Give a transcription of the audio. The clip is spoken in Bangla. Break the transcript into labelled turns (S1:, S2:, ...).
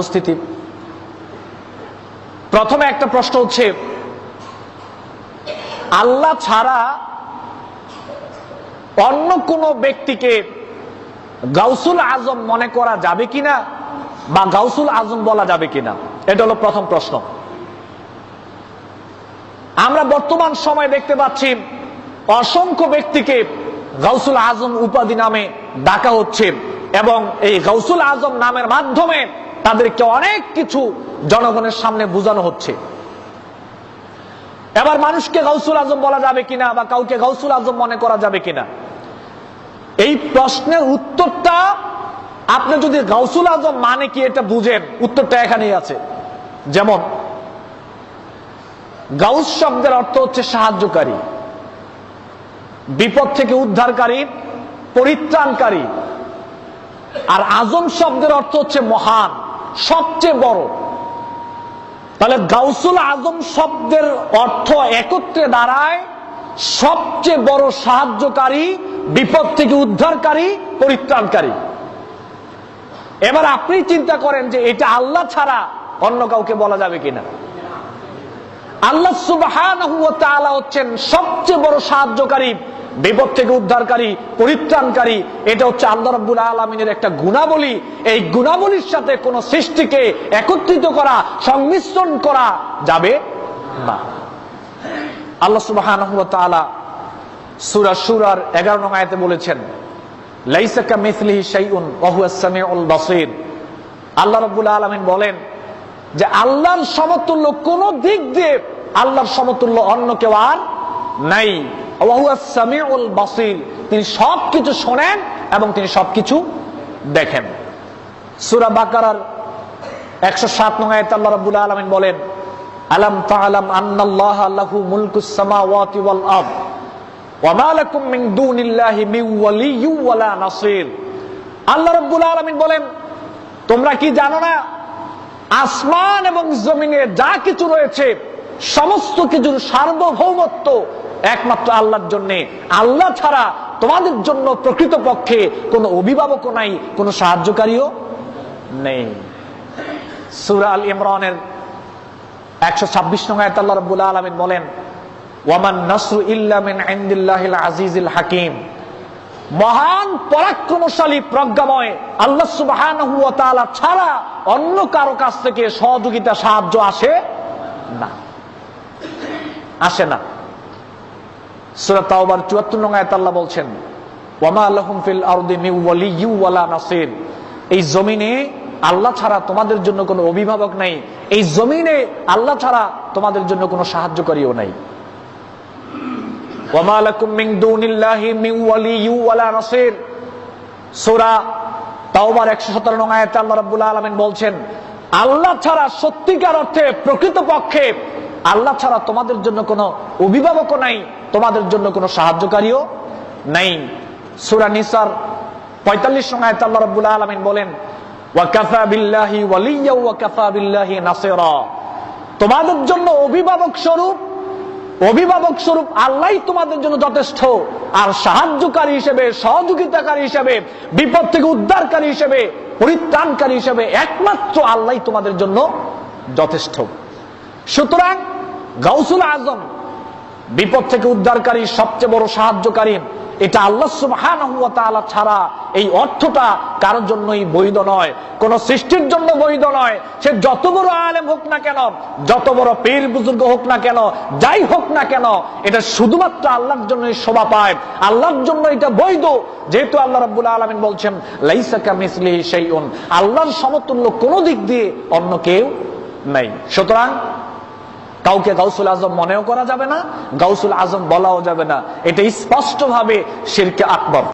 S1: উপস্থিতি। প্রথমে একটা প্রশ্ন হচ্ছে, আল্লাহ ছাড়া অন্য কোন ব্যক্তিকে গাউসুল আজম মনে করা যাবে কিনা বা গাউসুল আজম বলা যাবে কিনা? এটা হলো প্রথম প্রশ্ন। আমরা বর্তমান সময় দেখতে পাচ্ছি, অসংখ্য ব্যক্তিকে গাউসুল আজম উপাধি নামে ডাকা হচ্ছে এবং এই গাউসুল আজম নামের মাধ্যমে তাদেরকে অনেক কিছু জনগণের সামনে বোঝানো হচ্ছে। এবার মানুষকে গাউসুল আজম বলা যাবে কিনা বা কাউকে গাউসুল আজম মনে করা যাবে কিনা? এই প্রশ্নের উত্তরটা আপনি যদি গাউসুল আজম মানে কি এটা বুঝেন, উত্তরটা এখানেই আছে। যেমন, গাউস শব্দের অর্থ হচ্ছে সাহায্যকারী, বিপদ থেকে উদ্ধারকারী, পরিত্রাণকারী। আর আজম শব্দের অর্থ হচ্ছে মহান। সবচেয়ে বড়। তাহলে গাউসুল আজম শব্দের অর্থ একত্রে দাঁড়ায় সবচেয়ে বড় সাহায্যকারী, বিপদ থেকে উদ্ধারকারী, পরিত্রাণকারী। এবার আপনি চিন্তা করেন যে এটা আল্লাহ ছাড়া অন্য কাউকে বলা যাবে কিনা। আল্লাহ ওয়া হচ্ছেন সবচেয়ে বড় সাহায্যকারী বিপদ থেকে উদ্ধারকারী, পরিত্রাণকারী, এটা হচ্ছে আল্লাহ রাব্বুল আলামিনের একটা গুণাবলী। এই গুণাবলীর সাথে কোন সৃষ্টিকে একত্রিত করা, সংমিশ্রণ করা যাবে না। আল্লাহ তাআলা সূরা সূরার 11 নং বলেছেন, লাইসা কামিথলিহি শাইউন ওয়া হুয়াস সামিউল বাসীর। আল্লাহ রাব্বুল আলামিন বলেন যে আল্লাহর সমতুল্য কোন দিক দিয়ে আল্লাহর সমতুল্য অন্য কেউ আর নাই। সামিউল বাসির। তিনি সবকিছু শোনেন এবং তিনি সবকিছু দেখেন। সুরা বাকারার একশো সাত নং আয়াত আল্লাহ রাব্বুল আলামিন বলেন, আলাম তাআলাম আন্নাল্লাহ লাহু মুলকুস সামাওয়াতি ওয়াল আরদ, ওয়া মা লাকুম মিন দুনিল্লাহি মিন ওয়ালিয়্যিন ওয়ালা নাসির। আল্লাহ রাব্বুল আলামিন বলেন, তোমরা কি জানো না, আসমান এবং জমিনে যা কিছু রয়েছে, সমস্ত কিছুর সার্বভৌমত্ব একমাত্র আল্লাহর জন্য। আল্লাহ ছাড়া তোমাদের জন্য প্রকৃত পক্ষে কোনো অভিভাবক নাই, কোনো সাহায্যকারীও নেই। সুরা আল ইমরানের একশো ছাব্বিশ নং আয়াত আল্লাহ রাব্বুল আলামিন বলেন, ওয়ামান নাসরু ইল্লা মিন ইনদিল্লাহিল আজিজিল হাকিম। মহান পরাক্রমশালী প্রজ্ঞাময় আল্লাহ তাআলা ছাড়া অন্য কারও কাছ থেকে সহযোগিতা, সাহায্য আসে না। আসে না। সূরা তাওবার 74 নং আল্লাহ বলছেন, ওয়ামা লাহুম ফিল আরদি ওয়ালিয়্যিন ওয়ালা নাসির। এই জমিনে আল্লাহ ছাড়া তোমাদের জন্য কোনো অভিভাবক নাই। এই জমিনে আল্লাহ ছাড়া তোমাদের জন্য কোনো সাহায্যকারীও নাই। ওয়ামা মিন দুনিল্লাহি ওয়ালিয়্যিন ওয়ালা নাসির। সূরা তাওবার 117 নং আয়াতে আল্লাহ রাব্বুল আলামিন বলছেন, আল্লাহ ছাড়া সত্যিকার অর্থে প্রকৃত পক্ষে আল্লাহ ছাড়া তোমাদের জন্য কোনো অভিভাবকও নাই, তোমাদের জন্য কোনো সাহায্যকারীও নাই। সূরা নিসার 45 নং আয়াতে আল্লাহ রাব্বুল আলামিন বলেন, ওয়া কাফা বিল্লাহি ওয়ালিয়্যা ওয়া বিল্লাহি নাসিরা। তোমাদের জন্য অভিভাবক স্বরূপ অভিভাবক স্বরূপ আল্লাহ তোমাদের জন্য যথেষ্ট। আর সাহায্যকারী হিসেবে, সহযোগিতাকারী হিসেবে, বিপদ থেকে উদ্ধারকারী হিসেবে, পরিত্রাণকারী হিসেবে একমাত্র আল্লাহ তোমাদের জন্য যথেষ্ট। সুতরাং গাউসুল আজম, বিপদ থেকে উদ্ধারকারী সবচেয়ে বড় সাহায্যকারী, এটা আল্লাহ ওয়া ছাড়া এই অর্থটা কারোর জন্যই বৈধ নয়। কোন সৃষ্টির জন্য বৈধ নয়। সে যত বড় আলেম হোক না কেন, যত বড় পীর বুজুর্গ হোক না কেন, যাই হোক না কেন, এটা শুধুমাত্র আল্লাহর জন্যই শোভা পায়। আল্লাহর জন্য এটা বৈধ। যেহেতু আল্লাহ রাব্বুল আলামিন বলছেন, লাইসা কামিসলিহি শাইউন। আল্লাহর সমতুল্য কোন দিক দিয়ে অন্য কেউ নাই। সুতরাং কাউকে গাউসুল আজম মনেও করা যাবে না, গাউসুল আজম বলাও যাবে না। এটা স্পষ্টভাবে শিরকে আকবর।